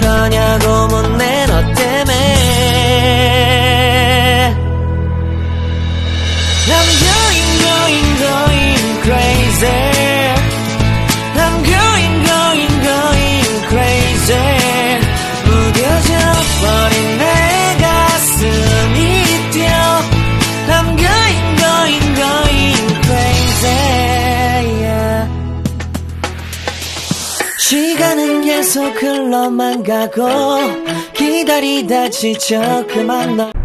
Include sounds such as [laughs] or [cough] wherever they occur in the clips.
그러냐고 계속 흘러만 가고 기다리다 지쳐 그만 너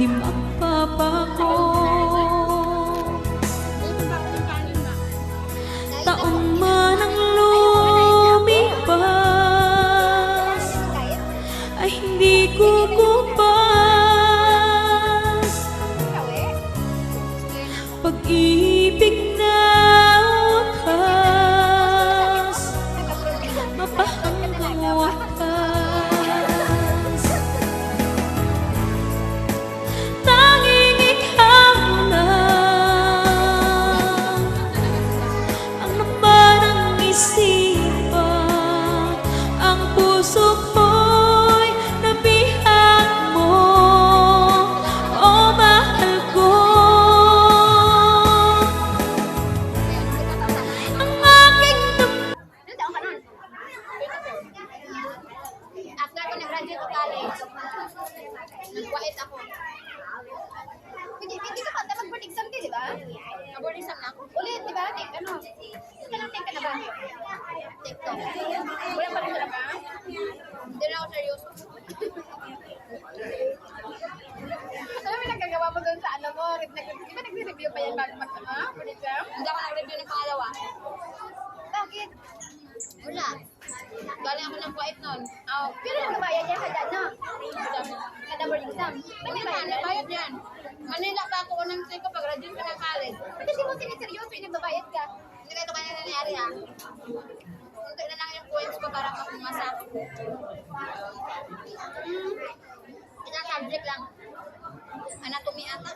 Hindi magpapago yan bago mag ano, board exam? Hindi ako nag-review ng pangalawa. Bakit? Wala. Galing ako ng kuwait nun. Oh, pero nagbayad yan kada, no? Kada board exam. Hindi ba, nagbayad yan. Manila pa ako unang ko pag graduate ko ng college. Kasi di mo siniseryoso, nagbabayad ka. Hindi ganito kanya nangyari ha. Hindi na lang yung points ko para mapumasa. Hmm. Isang subject lang. Anatomy ata.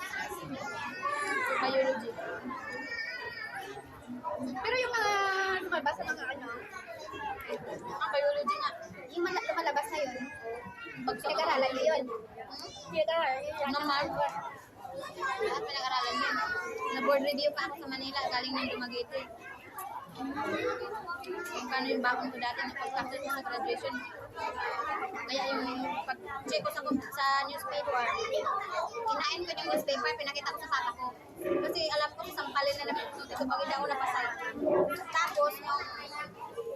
Biology. Pero yung mga lumalabas sa mga ano, ang biology nga, yung mala- lumalabas na yun, pag pinag-aralan niyo yun. Hmm? Pinag-aralan niyo yun. Naman. Lahat pinag-aralan yun. Na-board review pa ako sa Manila, galing ng Dumaguete. Kung paano yung bakong ko dati na pag-after ko sa graduation. Kaya yung pag-check ko sa, sa newspaper, kinain ko yung newspaper, pinakita ko sa papa ko. Kasi alam ko sa sampalin na napagsunod ito pag hindi ako napasal. Tapos, nung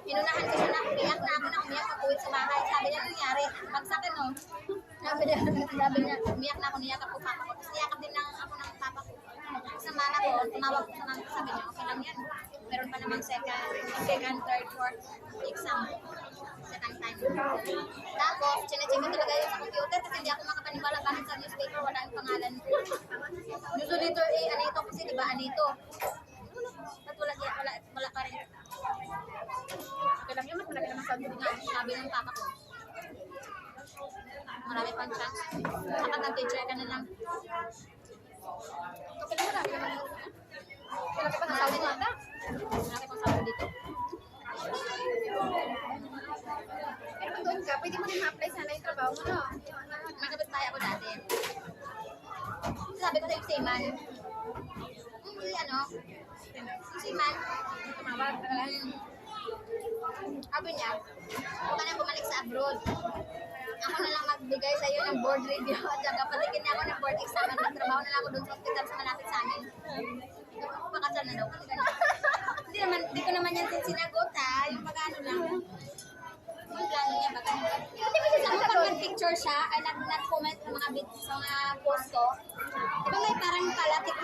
inunahan ko siya na umiyak na ako na umiyak pag uwi sa bahay. Sabi niya, "Anong nangyari? Bagsak no? Sabi niya, [laughs] sabi niya, umiyak na ako, niyakap ko papa ko. Tapos niyakap din ng ako ng papa ko. Sa mama ko, tumawag ko sa mama ko, sabi niya, okay lang yan. Meron pa namang second, second, third, fourth exam. Second time. Tapos, chinecheck ko talaga yun sa computer kasi hindi ako makapaniwala bakit sa newspaper wala yung pangalan ko. Usually ito, eh, anito kasi, di ba, anito. Ba't wala, wala, wala pa rin. Kailang yun, mas malaki naman sabi nga, sabi ng papa ko. Marami pang chance. Saka nag-teacher ka na lang. Okay lang, marami naman yung Malaki pa sa sabi niya. Malaki pang sabi dito. Pero kung doon ka, pwede mo rin ma-apply sana yung trabaho mo, no? May kapitbahay ako dati. Sabi ko sa'yo, seaman. Hindi, ano? Seaman. Tumawag. Sabi niya, huwag ka na bumalik sa abroad. Ako na lang mag magbigay sa iyo ng board review [laughs] at saka patigin niya ako ng board exam at nagtrabaho na lang ako doon sa hospital sa malapit sa amin. Pakasal na daw. Hindi naman, hindi ko naman yan sinagot ha. Yung pag-ano lang. Yung plano niya baga. Hindi kasi sa pag nag-picture siya, ay nag- nag-comment ng mga bit sa mga post ko. Di ba may parang palatik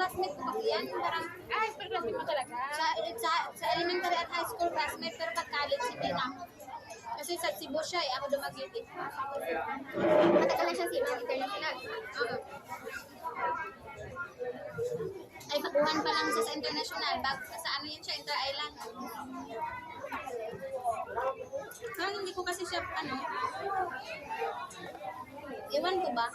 classmate ko kasi yan. Parang, Ah, high school classmate mo talaga? sa, sa, sa elementary at high school classmate, pero pag college, hindi na. Kasi sa Cebu siya eh, ako dumagit eh. Matagal na siya sa ibang international. Oo. Ay, baguhan pa lang siya sa international. Bag, sa ano yun siya, inter-island. Parang hindi ko kasi siya, ano, Iwan ko ba?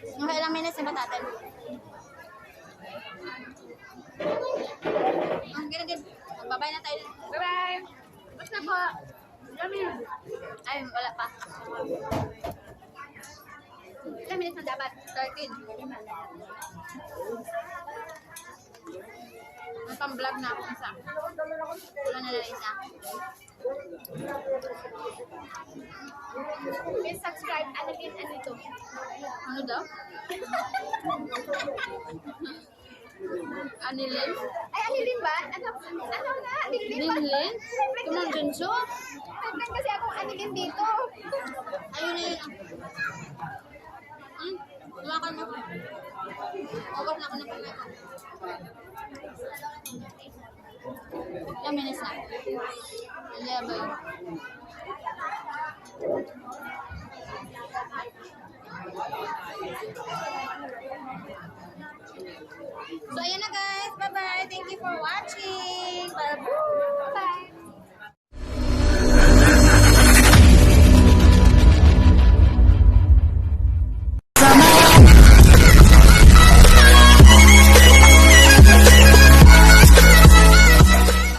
Mga ilang minutes na ba natin? Ah, ganun din. Magbabay na tayo. Bye-bye! Basta po! Ay, wala pa. Ilang minutes na dapat? 13. May pang-vlog na ako isa. Wala na lang isa. Please subscribe. Ano din, ano ito? Ano daw? Anilin? Ay, ano din ba? Ano, ano na? Nilin ba? Kumang Junso? May friend kasi akong ano din dito. Ayun na yun. Hmm? Tumakan mo. Over na ako ng pamay ko. Ilang minutes na? Eleven. So,